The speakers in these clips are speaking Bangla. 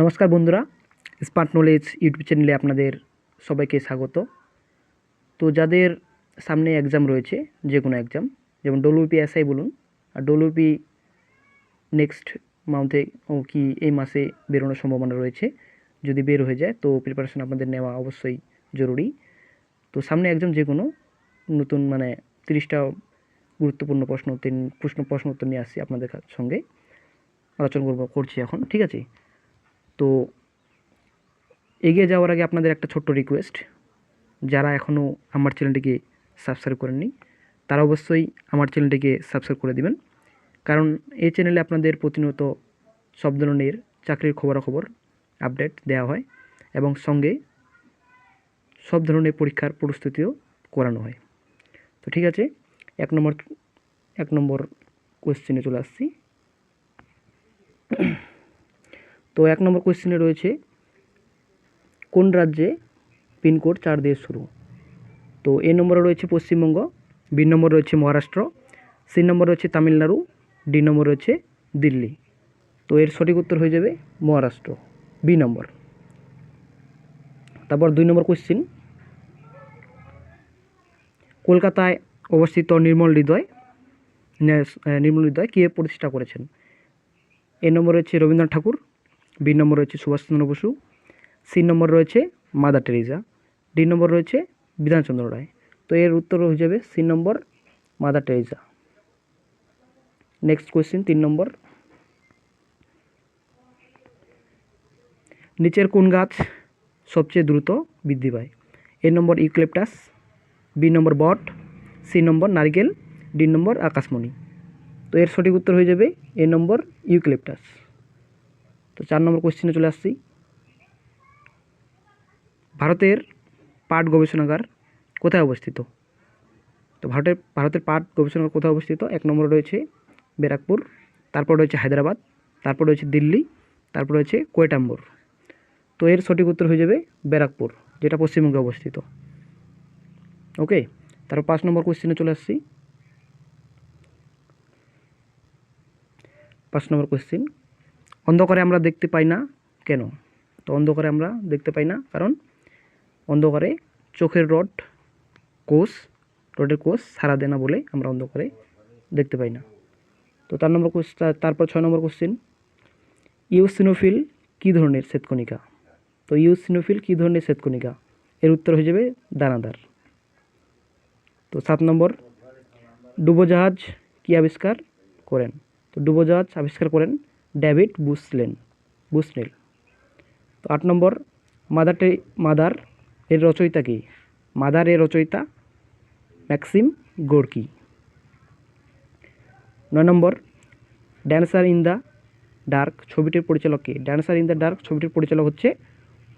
নমস্কার বন্ধুরা স্মার্ট নলেজ ইউটিউব চ্যানেলে আপনাদের সবাইকে স্বাগত। তো যাদের সামনে এক্সাম রয়েছে, যে কোনো এক্সাম যেমন ডব্লিউপি এসআই বলুন, আর ডব্লিউপি নেক্সট মান্থে ও কি এই মাসে বেরোনোর সম্ভাবনা রয়েছে, যদি বের হয়ে যায়, তো প্রিপারেশন আপনাদের নেওয়া অবশ্যই জরুরি। তো সামনে এক্সাম যে কোনো, নতুন মানে তিরিশটা গুরুত্বপূর্ণ প্রশ্ন প্রশ্ন প্রশ্ন উত্তর নিয়ে আসছি আপনাদের সঙ্গে। আলোচনা করব, করছি এখন, ঠিক আছে? তো এগিয়ে যাওয়ার আগে আপনাদের একটা ছোট্ট রিকোয়েস্ট যারা এখনও আমার চ্যানেলটিকে সাবস্ক্রাইব করেননি, তারা অবশ্যই আমার চ্যানেলটিকে সাবস্ক্রাইব করে দিবেন। কারণ এই চ্যানেলে আপনাদের প্রতিনিয়ত সব ধরনের চাকরির খবরাখবর আপডেট দেওয়া হয় এবং সঙ্গে সব ধরনের পরীক্ষার প্রস্তুতিও করানো হয়। তো ঠিক আছে, এক নম্বর এক নম্বর কোয়েশ্চেনে চলে আসছি। তো এক নম্বর কোয়েশ্চেনে রয়েছে, কোন রাজ্যে পিনকোড চার দিয়ে শুরু? তো এ নম্বরে রয়েছে পশ্চিমবঙ্গ, বি নম্বর রয়েছে মহারাষ্ট্র, সি নম্বর রয়েছে তামিলনাড়ু, ডি নম্বর রয়েছে দিল্লি। তো এর সঠিক উত্তর হয়ে যাবে মহারাষ্ট্র, বি নম্বর। তারপর দুই নম্বর কোশ্চিন কলকাতায় অবস্থিত নির্মল হৃদয় নির্মল হৃদয় কে প্রতিষ্ঠা করেছেন? এ নম্বর রয়েছে রবীন্দ্রনাথ ঠাকুর বি নম্বর রয়েছে সুভাষচন্দ্র বসু সি নম্বর রয়েছে মাদার টেরিজা ডি নম্বর রয়েছে বিধানচন্দ্র রায়। তো এর উত্তর হয়ে যাবে C number Mother Teresa next question তিন নম্বর নিচের কোন গাছ সবচেয়ে দ্রুত বৃদ্ধি পায়? এ নম্বর ইউক্লেপটাস বি নম্বর বট সি নম্বর নারকেল ডি নম্বর আকাশমণি। তো এর সঠিক উত্তর হয়ে যাবে এ নম্বর ইউক্লিপটাস চার নম্বর কোশ্চেনে চলে আসছি। ভারতের পাট গবেষণাগার কোথায় অবস্থিত? তো ভারতের ভারতের পাট গবেষণাগার কোথায় অবস্থিত? এক নম্বর রয়েছে ব্যারাকপুর, তারপর রয়েছে হায়দ্রাবাদ, তারপর রয়েছে দিল্লি, তারপর রয়েছে কোয়েটাম্বর। তো এর সঠিক উত্তর হয়ে যাবে ব্যারাকপুর, যেটা পশ্চিমবঙ্গে অবস্থিত। ওকে, তারপর পাঁচ নম্বর কোশ্চেনে চলে আসছি। পাঁচ নম্বর কোশ্চিন অন্ধকারে আমরা দেখতে পাই না কেন? তো অন্ধকারে আমরা দেখতে পাই না, কারণ অন্ধকারে চোখের রড, কোষ, রডের কোষ সারা দেয় না বলে আমরা অন্ধকারে দেখতে পাই না। তো তার নম্বর কোশ্চ তারপর ছয় নম্বর কোশ্চিন ইউসিনোফিল কী ধরনের শ্বেতকণিকা? তো ইউসিনোফিল কী ধরনের শ্বেতকণিকা? এর উত্তর হয়ে যাবে দানাদার। তো সাত নম্বর, ডুবোজাহাজ কী আবিষ্কার করেন? তো ডুবোজাহাজ আবিষ্কার করেন ডেভিড বুসলেন, বুসনেল। তো আট নম্বর, মাদার মাদার এর রচয়িতা কি? মাদার এর রচয়িতা ম্যাক্সিম গোর্কি। নয় number, dancer in the dark ছবিটির পরিচালক কে? ড্যান্সার ইন দ্য ডার্ক ছবিটির পরিচালক হচ্ছে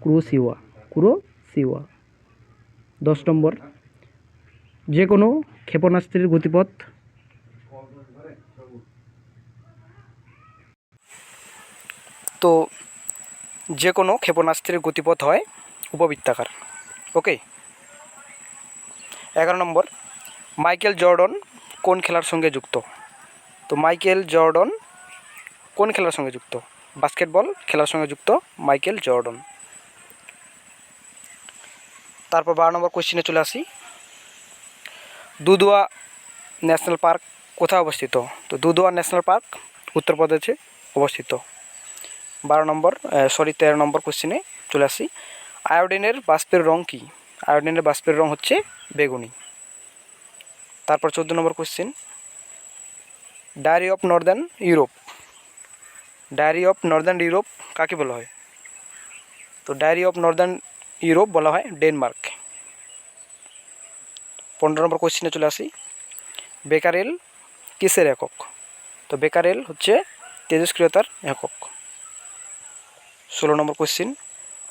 ক্রো সিওয়া ক্রো সিওয়া দশ নম্বর, যে কোনো ক্ষেপণাস্ত্রের গতিপথ তো যে কোনো ক্ষেপণাস্ত্রের গতিপথ হয় উপবৃত্তাকার। ওকে? এগারো নম্বর, মাইকেল জর্ডন কোন খেলার সঙ্গে যুক্ত? তো মাইকেল জর্ডন কোন খেলার সঙ্গে যুক্ত? বাস্কেটবল খেলার সঙ্গে যুক্ত মাইকেল জর্ডন। তারপর বারো নম্বর কোশ্চেনে চলে আসি। দুদুয়া ন্যাশনাল পার্ক কোথায় অবস্থিত? তো দুদুয়া ন্যাশনাল পার্ক উত্তরপ্রদেশে অবস্থিত। বারো নম্বর সরি তেরো নম্বর কোশ্চেনে চলে আসি। আয়োডিনের বাষ্পের রং কী? আয়োডিনের বাষ্পের রং হচ্ছে বেগুনি। তারপর চোদ্দ number question diary of northern Europe diary of northern Europe কাকে বলা হয়? তো ডায়েরি অফ নর্দার্ন ইউরোপ বলা হয় ডেনমার্ক। পনেরো নম্বর কোশ্চেনে চলে আসি। বেকারেল কিসের একক? তো বেকারেল হচ্ছে তেজস্ক্রিয়তার একক। ষোলো নম্বর কোশ্চিন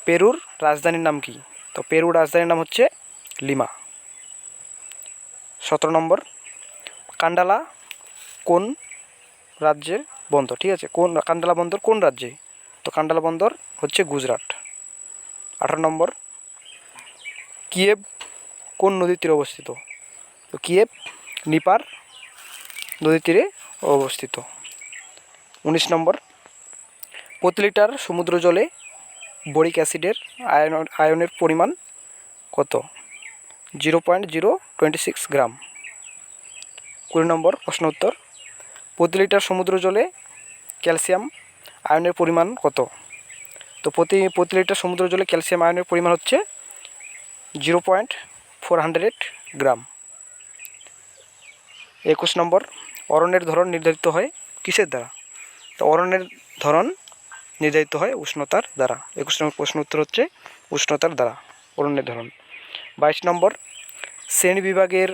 পেরুর রাজধানীর নাম কি? তো পেরুর রাজধানীর নাম হচ্ছে লিমা। সতেরো নম্বর, কান্ডালা কোন রাজ্যের বন্দর? ঠিক আছে, কোন, কান্ডালা বন্দর কোন রাজ্যে? তো কান্ডালা বন্দর হচ্ছে গুজরাট। আঠারো নম্বর, কিয়েব কোন নদীর তীরে অবস্থিত? তো কিয়েভ নিপার নদীর তীরে অবস্থিত। উনিশ নম্বর প্রতি লিটার সমুদ্র জলে বোরিক অ্যাসিডের আয়ন, আয়নের পরিমাণ কত? Zero point zero twenty six gram. কুড়ি নম্বর প্রশ্ন উত্তর। প্রতি লিটার সমুদ্র জলে ক্যালসিয়াম আয়নের পরিমাণ কত? তো প্রতি প্রতি লিটার সমুদ্র জলে ক্যালসিয়াম আয়নের পরিমাণ হচ্ছে zero point four hundred gram. একুশ নম্বর, অরণ্যের ধরন নির্ধারিত হয় কিসের দ্বারা? তো অরণ্যের ধরন নির্ধারিত হয় উষ্ণতার দ্বারা। একুশ নম্বর প্রশ্ন উত্তর হচ্ছে উষ্ণতার দ্বারা অরণ্যের ধরন বাইশ নম্বর, শ্রেণি বিভাগের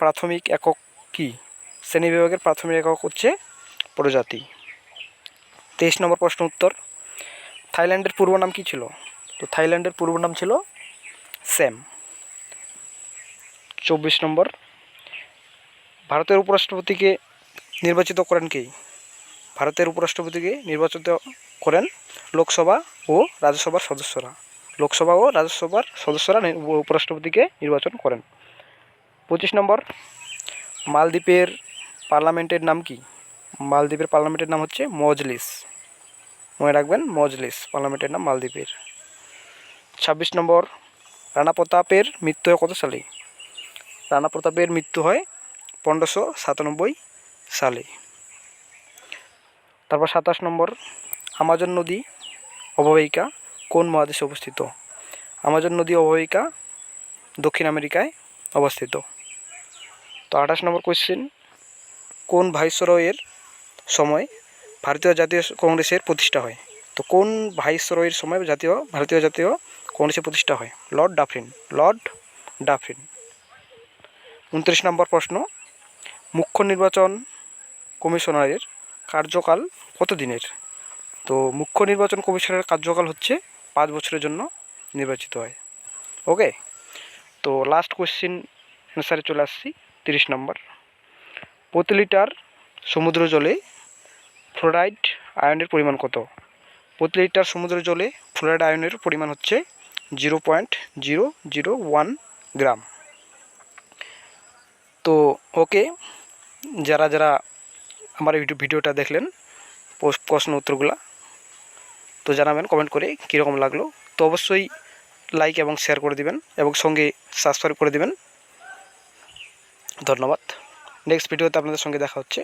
প্রাথমিক একক কী? শ্রেণি বিভাগের প্রাথমিক একক হচ্ছে প্রজাতি। তেইশ নম্বর প্রশ্ন উত্তর, থাইল্যান্ডের পূর্ব নাম কী ছিল? তো থাইল্যান্ডের পূর্ব নাম ছিল স্যাম। চব্বিশ নম্বর, ভারতের উপরাষ্ট্রপতিকে নির্বাচিত করেন কে? ভারতের উপরাষ্ট্রপতিকে নির্বাচিত করেন লোকসভা ও রাজ্যসভার সদস্যরা। লোকসভা ও রাজ্যসভার সদস্যরা উপরাষ্ট্রপতিকে নির্বাচন করেন। পঁচিশ নম্বর, মালদ্বীপের পার্লামেন্টের নাম কি? মালদ্বীপের পার্লামেন্টের নাম হচ্ছে মজলিস। মনে রাখবেন, মজলিস, পার্লামেন্টের নাম মালদ্বীপের। ছাব্বিশ নম্বর, রানা প্রতাপের মৃত্যু হয় কত সালে? রানা প্রতাপের মৃত্যু হয় পনেরোশো সাতানব্বই সালে। তারপর সাতাশ নম্বর আমাজন নদী অববাহিকা কোন মহাদেশে অবস্থিত? আমাজন নদী অববাহিকা দক্ষিণ আমেরিকায় অবস্থিত। তো আঠাশ নম্বর কোয়েশ্চেন কোন ভাইসরয়ের সময় ভারতীয় জাতীয় কংগ্রেসের প্রতিষ্ঠা হয়? তো কোন ভাইসরয়ের সময় জাতীয়, ভারতীয় জাতীয় কংগ্রেসের প্রতিষ্ঠা হয়? Lord Dufferin Lord Dufferin. উনত্রিশ নম্বর প্রশ্ন, মুখ্য নির্বাচন কমিশনারের কার্যকাল কত দিনের তো মুখ্য নির্বাচন কমিশনের কার্যকাল হচ্ছে পাঁচ বছরের জন্য নির্বাচিত হয়। ওকে? তো লাস্ট কোশ্চেন অ্যান্সারে চলে আসছি, তিরিশ নম্বর। প্রতি লিটার সমুদ্র জলে ফ্লোরাইড আয়নের পরিমাণ কত? প্রতি লিটার সমুদ্র জলে ফ্লোরাইড আয়নের পরিমাণ হচ্ছে zero point zero zero one gram তো ওকে, যারা যারা আমার ভিডিও- ভিডিওটা দেখলেন, প্রশ্ন উত্তরগুলা তো জানাবেন কমেন্ট করে কীরকম লাগল। তো অবশ্যই লাইক এবং শেয়ার করে দিবেন এবং সঙ্গে সাবস্ক্রাইব করে দিবেন। ধন্যবাদ। নেক্সট ভিডিওতে আপনাদের সঙ্গে দেখা হচ্ছে।